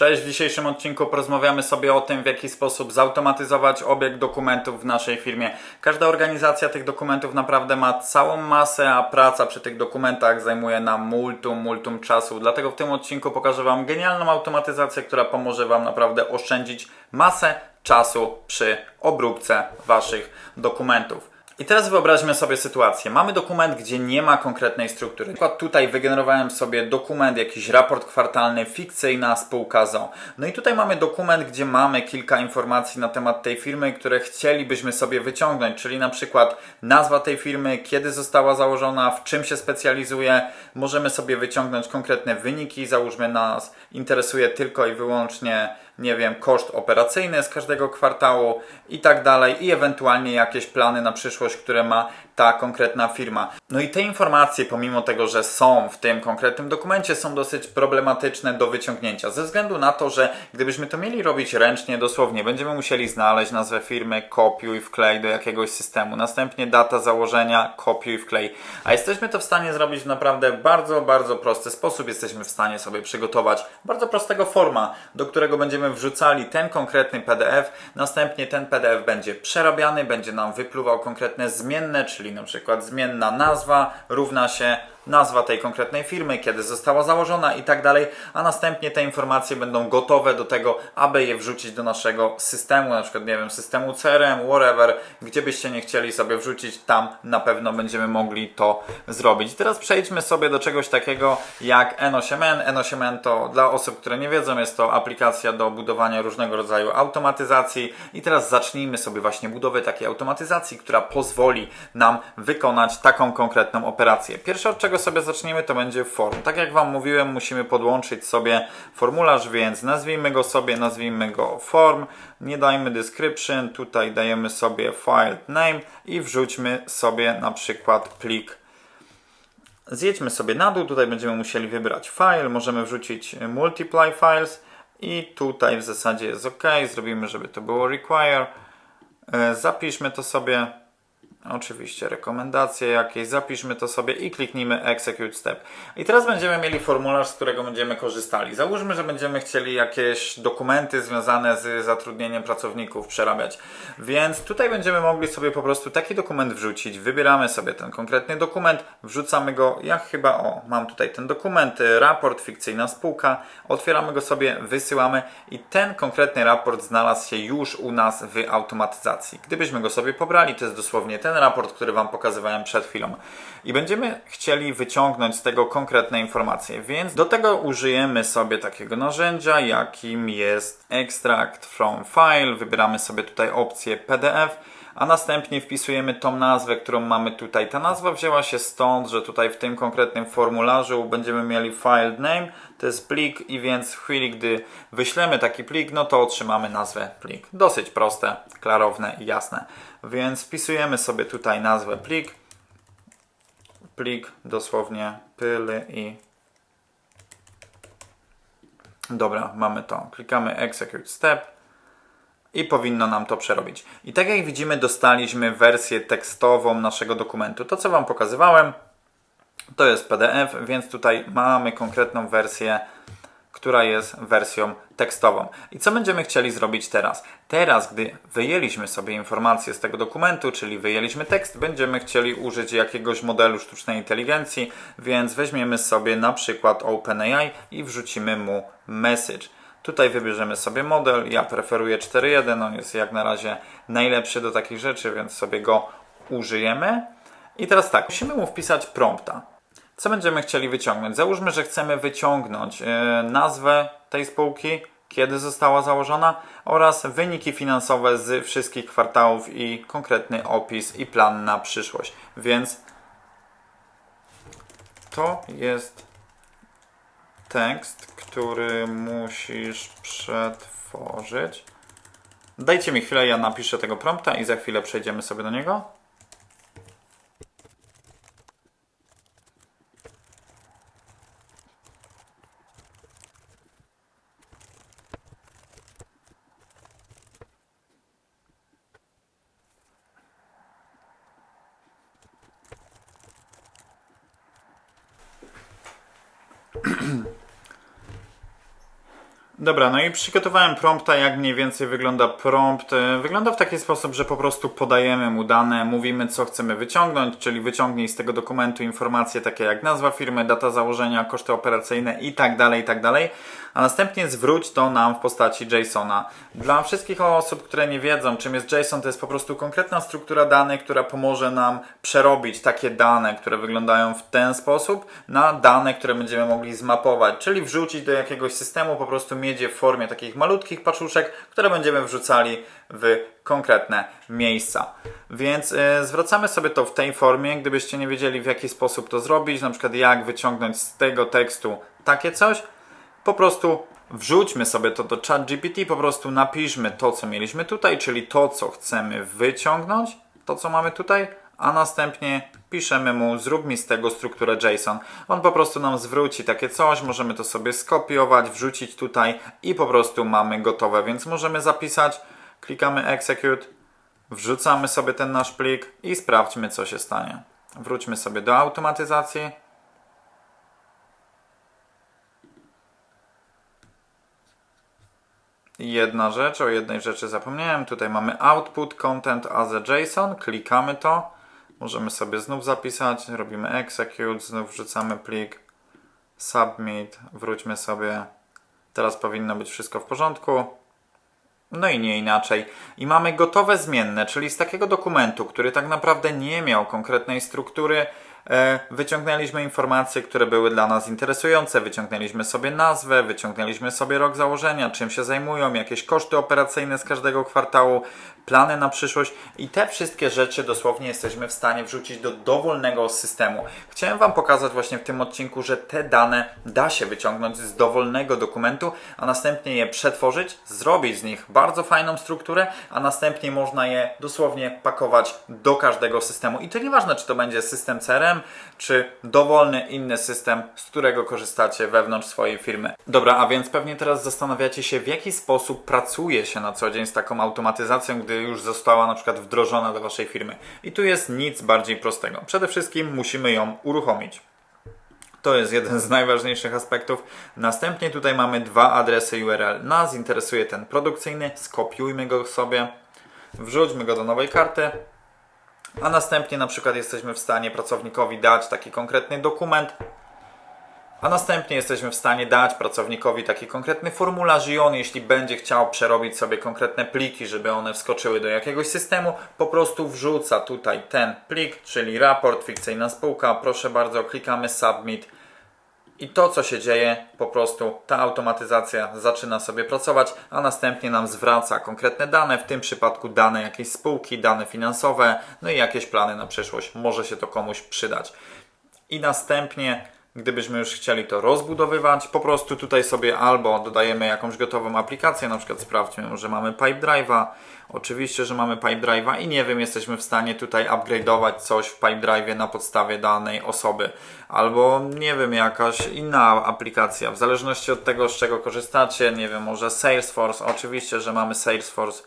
Cześć, w dzisiejszym odcinku porozmawiamy sobie o tym, w jaki sposób zautomatyzować obieg dokumentów w naszej firmie. Każda organizacja tych dokumentów naprawdę ma całą masę, a praca przy tych dokumentach zajmuje nam multum, multum czasu. Dlatego w tym odcinku pokażę Wam genialną automatyzację, która pomoże Wam naprawdę oszczędzić masę czasu przy obróbce Waszych dokumentów. I teraz wyobraźmy sobie sytuację. Mamy dokument, gdzie nie ma konkretnej struktury. Na przykład tutaj wygenerowałem sobie dokument, jakiś raport kwartalny, fikcyjna spółka ZO. No i tutaj mamy dokument, gdzie mamy kilka informacji na temat tej firmy, które chcielibyśmy sobie wyciągnąć, czyli na przykład nazwa tej firmy, kiedy została założona, w czym się specjalizuje. Możemy sobie wyciągnąć konkretne wyniki, załóżmy nas interesuje tylko i wyłącznie nie wiem, koszt operacyjny z każdego kwartału i tak dalej, i ewentualnie jakieś plany na przyszłość, które ma ta konkretna firma. No i te informacje, pomimo tego, że są w tym konkretnym dokumencie, są dosyć problematyczne do wyciągnięcia, ze względu na to, że gdybyśmy to mieli robić ręcznie, dosłownie, będziemy musieli znaleźć nazwę firmy, kopiuj, wklej do jakiegoś systemu, następnie data założenia, kopiuj, wklej. A jesteśmy to w stanie zrobić w naprawdę bardzo, bardzo prosty sposób. Jesteśmy w stanie sobie przygotować bardzo prostego forma, do którego będziemy wrzucali ten konkretny PDF, następnie ten PDF będzie przerabiany, będzie nam wypluwał konkretne zmienne, czyli na przykład zmienna nazwa równa się nazwa tej konkretnej firmy, kiedy została założona i tak dalej, a następnie te informacje będą gotowe do tego, aby je wrzucić do naszego systemu, na przykład, nie wiem, systemu CRM, whatever, gdzie byście nie chcieli sobie wrzucić, tam na pewno będziemy mogli to zrobić. Teraz przejdźmy sobie do czegoś takiego jak N8N. N8N to dla osób, które nie wiedzą, jest to aplikacja do budowania różnego rodzaju automatyzacji i teraz zacznijmy sobie właśnie budowę takiej automatyzacji, która pozwoli nam wykonać taką konkretną operację. Pierwsze od czego sobie zaczniemy to będzie form. Tak jak Wam mówiłem, musimy podłączyć sobie formularz, więc nazwijmy go sobie, nazwijmy go form, nie dajmy description, tutaj dajemy sobie file name i wrzućmy sobie na przykład plik Zjedźmy sobie na dół, tutaj będziemy musieli wybrać file, możemy wrzucić multiply files i tutaj w zasadzie jest ok, zrobimy, żeby to było require. E, Zapiszmy to sobie, oczywiście rekomendacje jakieś, zapiszmy to sobie i kliknijmy execute step. I teraz będziemy mieli formularz, z którego będziemy korzystali. Załóżmy, że będziemy chcieli jakieś dokumenty związane z zatrudnieniem pracowników przerabiać. Więc tutaj będziemy mogli sobie po prostu taki dokument wrzucić, wybieramy sobie ten konkretny dokument, wrzucamy go, jak chyba, o, mam tutaj ten dokument, raport, fikcyjna spółka, otwieramy go sobie, wysyłamy i ten konkretny raport znalazł się już u nas w automatyzacji. Gdybyśmy go sobie pobrali, to jest dosłownie ten raport, który Wam pokazywałem przed chwilą. I będziemy chcieli wyciągnąć z tego konkretne informacje, więc do tego użyjemy sobie takiego narzędzia, jakim jest Extract from File. Wybieramy sobie tutaj opcję PDF a następnie wpisujemy tą nazwę, którą mamy tutaj. Ta nazwa wzięła się stąd, że tutaj w tym konkretnym formularzu będziemy mieli file name, to jest plik i więc w chwili, gdy wyślemy taki plik, no to otrzymamy nazwę plik. Dosyć proste, klarowne i jasne. Więc wpisujemy sobie tutaj nazwę plik, plik dosłownie pyly i Dobra, mamy to. Klikamy execute step i powinno nam to przerobić. I tak jak widzimy, dostaliśmy wersję tekstową naszego dokumentu. To, co Wam pokazywałem, to jest PDF, więc tutaj mamy konkretną wersję, która jest wersją tekstową. I co będziemy chcieli zrobić teraz? Teraz, gdy wyjęliśmy sobie informacje z tego dokumentu, czyli wyjęliśmy tekst, będziemy chcieli użyć jakiegoś modelu sztucznej inteligencji, więc weźmiemy sobie na przykład OpenAI i wrzucimy mu message. Tutaj wybierzemy sobie model. Ja preferuję 4.1. On jest jak na razie najlepszy do takich rzeczy, więc sobie go użyjemy. I teraz tak, musimy mu wpisać prompta. Co będziemy chcieli wyciągnąć? Załóżmy, że chcemy wyciągnąć yy, nazwę tej spółki, kiedy została założona oraz wyniki finansowe z wszystkich kwartałów i konkretny opis i plan na przyszłość. Więc to jest tekst, który musisz przetworzyć. Dajcie mi chwilę, ja napiszę tego prompta i za chwilę przejdziemy sobie do niego. Dobra, no i przygotowałem prompta, jak mniej więcej wygląda prompt. E, Wygląda w taki sposób, że po prostu podajemy mu dane, mówimy co chcemy wyciągnąć, czyli wyciągnij z tego dokumentu informacje takie jak nazwa firmy, data założenia, koszty operacyjne i tak dalej, i tak dalej. A następnie zwróć to nam w postaci JSONa. Dla wszystkich osób, które nie wiedzą, czym jest JSON, to jest po prostu konkretna struktura danych, która pomoże nam przerobić takie dane, które wyglądają w ten sposób, na dane, które będziemy mogli zmapować, czyli wrzucić do jakiegoś systemu, po prostu mieć w formie takich malutkich paczuszek, które będziemy wrzucali w konkretne miejsca. Więc y, zwracamy sobie to w tej formie. Gdybyście nie wiedzieli, w jaki sposób to zrobić, na przykład jak wyciągnąć z tego tekstu takie coś, po prostu wrzućmy sobie to do ChatGPT, po prostu napiszmy to, co mieliśmy tutaj, czyli to, co chcemy wyciągnąć, to, co mamy tutaj, a następnie piszemy mu, zrób mi z tego strukturę JSON. On po prostu nam zwróci takie coś, możemy to sobie skopiować, wrzucić tutaj i po prostu mamy gotowe, więc możemy zapisać, klikamy execute, wrzucamy sobie ten nasz plik i sprawdźmy, co się stanie. Wróćmy sobie do automatyzacji. Jedna rzecz, o jednej rzeczy zapomniałem. Tutaj mamy output content as a JSON. Klikamy to. Możemy sobie znów zapisać. Robimy execute, znów wrzucamy plik. Submit. Wróćmy sobie. Teraz powinno być wszystko w porządku. No i nie inaczej. I mamy gotowe zmienne, czyli z takiego dokumentu, który tak naprawdę nie miał konkretnej struktury, wyciągnęliśmy informacje, które były dla nas interesujące. Wyciągnęliśmy sobie nazwę, wyciągnęliśmy sobie rok założenia, czym się zajmują, jakieś koszty operacyjne z każdego kwartału, plany na przyszłość i te wszystkie rzeczy dosłownie jesteśmy w stanie wrzucić do dowolnego systemu. Chciałem Wam pokazać właśnie w tym odcinku, że te dane da się wyciągnąć z dowolnego dokumentu, a następnie je przetworzyć, zrobić z nich bardzo fajną strukturę, a następnie można je dosłownie pakować do każdego systemu. I to nieważne, czy to będzie system CRM, czy dowolny inny system, z którego korzystacie wewnątrz swojej firmy. Dobra, a więc pewnie teraz zastanawiacie się, w jaki sposób pracuje się na co dzień z taką automatyzacją, gdy już została na przykład wdrożona do Waszej firmy. I tu jest nic bardziej prostego. Przede wszystkim musimy ją uruchomić. To jest jeden z najważniejszych aspektów. Następnie tutaj mamy dwa adresy URL. Nas interesuje ten produkcyjny, skopiujmy go sobie, wrzućmy go do nowej karty, a następnie na przykład jesteśmy w stanie pracownikowi dać taki konkretny dokument, a następnie jesteśmy w stanie dać pracownikowi taki konkretny formularz i on, jeśli będzie chciał przerobić sobie konkretne pliki, żeby one wskoczyły do jakiegoś systemu, po prostu wrzuca tutaj ten plik, czyli raport, fikcyjna spółka, proszę bardzo, klikamy submit i to, co się dzieje, po prostu ta automatyzacja zaczyna sobie pracować, a następnie nam zwraca konkretne dane, w tym przypadku dane jakiejś spółki, dane finansowe, no i jakieś plany na przyszłość. Może się to komuś przydać. I następnie, gdybyśmy już chcieli to rozbudowywać, po prostu tutaj sobie albo dodajemy jakąś gotową aplikację, na przykład sprawdźmy, że mamy Pipedrive'a, oczywiście, że mamy Pipedrive'a i nie wiem, jesteśmy w stanie tutaj upgrade'ować coś w Pipedrive'ie na podstawie danej osoby, albo nie wiem, jakaś inna aplikacja, w zależności od tego, z czego korzystacie, nie wiem, może Salesforce, oczywiście, że mamy Salesforce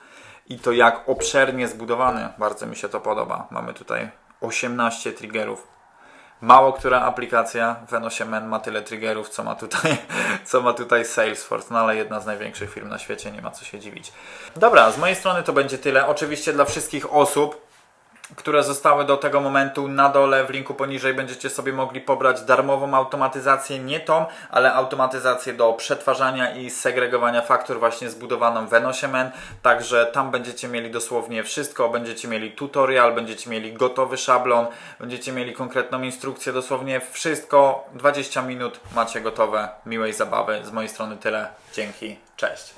i to jak obszernie zbudowany, bardzo mi się to podoba. Mamy tutaj 18 triggerów. Mało która aplikacja w N8N ma tyle triggerów, co ma tutaj, co ma tutaj Salesforce, no ale jedna z największych firm na świecie, nie ma co się dziwić. Dobra, z mojej strony to będzie tyle. Oczywiście dla wszystkich osób, które zostały do tego momentu na dole w linku poniżej będziecie sobie mogli pobrać darmową automatyzację, nie tą, ale automatyzację do przetwarzania i segregowania faktur właśnie zbudowaną w N8N, także tam będziecie mieli dosłownie wszystko, będziecie mieli tutorial, będziecie mieli gotowy szablon, będziecie mieli konkretną instrukcję, dosłownie wszystko, 20 minut macie gotowe, miłej zabawy, z mojej strony tyle, dzięki, cześć.